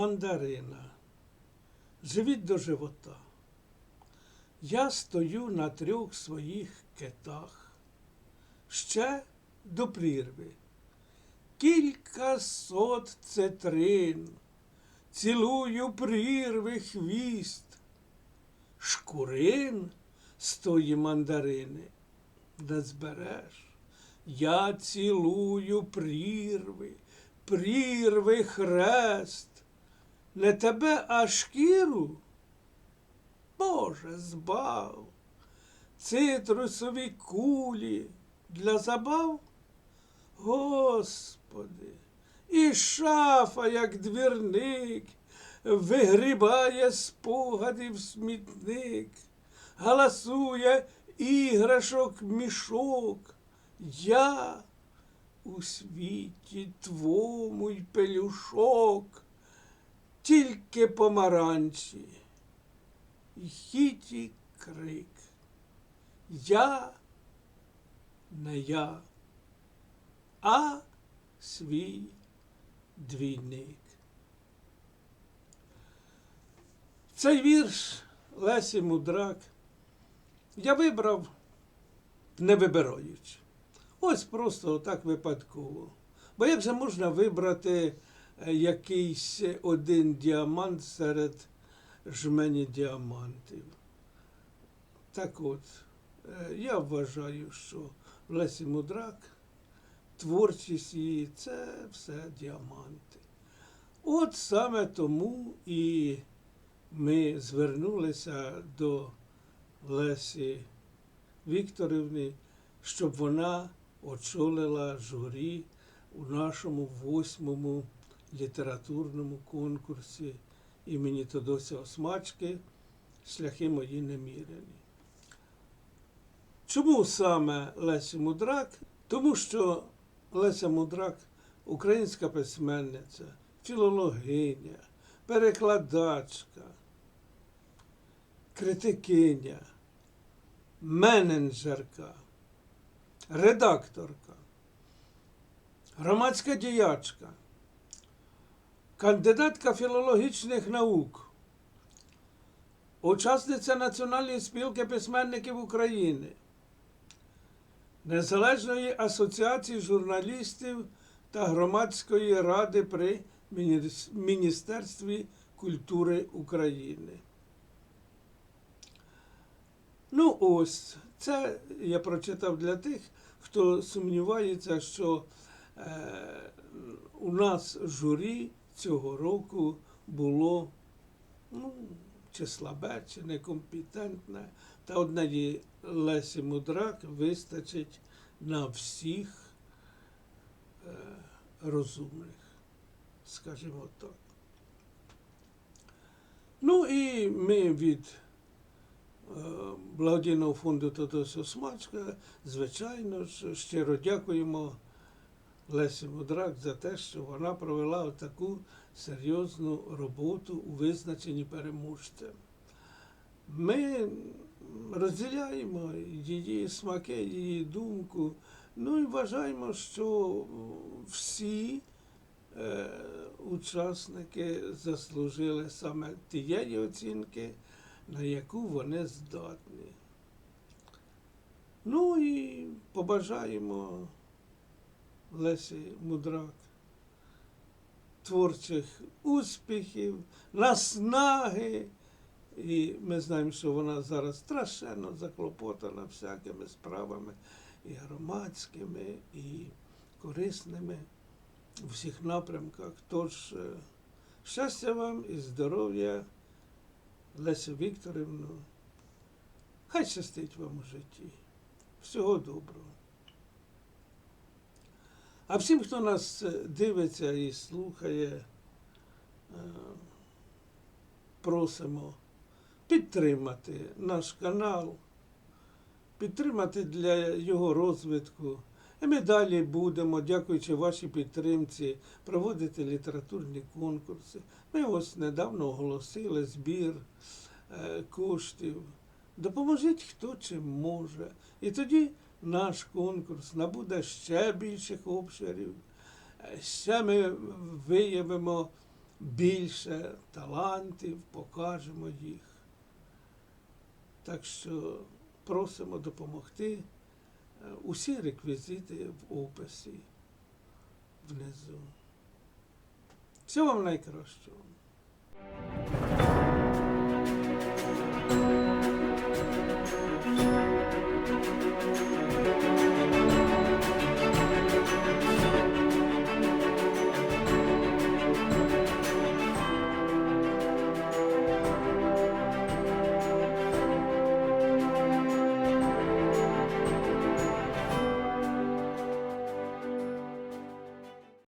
мандарина. Живіть до живота. Я стою на трьох своїх китах. Ще до прірви. Кілька сот цетрин. Цілую прірви хвіст. Шкурин з тої мандарини не збереш. Я цілую прірви, прірви хрест. Не тебе, а шкіру? Боже, збав. Цитрусові кулі для забав? Господи, і шафа, як двірник, вигрібає спогади в смітник, галасує іграшок мішок. Я у світі твому й пелюшок, тільки помаранчі, й хіті крик. Я не я, а свій двійник. Цей вірш Лесі Мудрак я вибрав, не вибираючи. Ось просто так випадково. Бо як же можна вибрати якийсь один діамант серед жмені діамантів? Так от, е, я вважаю, що Лесі Мудрак, творчість її це все діаманти. От саме тому і ми звернулися до Лесі Вікторівни, щоб вона очолила журі у нашому восьмому літературному конкурсі імені Тодося Осмачки Шляхи мої неміряні. Чому саме Леся Мудрак? Тому що Леся Мудрак українська письменниця, філологиня, перекладачка, критикиня, менеджерка, редакторка, громадська діячка, кандидатка філологічних наук, учасниця Національної спілки письменників України, Незалежної асоціації журналістів та громадської ради при Міністерстві культури України. Ну, ось, це я прочитав для тих, хто сумнівається, що е, у нас журі цього року було ну, чи слабе, чи некомпетентне. Та однієї Лесі Мудрак вистачить на всіх е, розумних, скажімо так. Ну і ми від е, благодійного фонду Тодосу Смачка, звичайно ж, щиро дякуємо Лесі Мудрак за те, що вона провела таку серйозну роботу у визначенні переможця. Ми розділяємо її смаки, її думку. Ну і вважаємо, що всі е, учасники заслужили саме тієї оцінки, на яку вони здатні. Ну і побажаємо Лесі Мудрак творчих успіхів, наснаги. І ми знаємо, що вона зараз страшенно заклопотана всякими справами і громадськими, і корисними у всіх напрямках. Тож е, щастя вам і здоров'я, Леся Вікторівна. Хай щастить вам у житті. Всього доброго. А всім, хто нас е, дивиться і слухає, е, просимо підтримати наш канал, підтримати для його розвитку. І ми далі будемо, дякуючи вашій підтримці, проводити літературні конкурси. Ми ось недавно оголосили збір е, коштів. Допоможіть хто чим може. І тоді наш конкурс набуде ще більших обширів, ще ми виявимо більше талантів, покажемо їх. Так що просимо допомогти. Усі реквізити в описі внизу. Всього вам найкращого.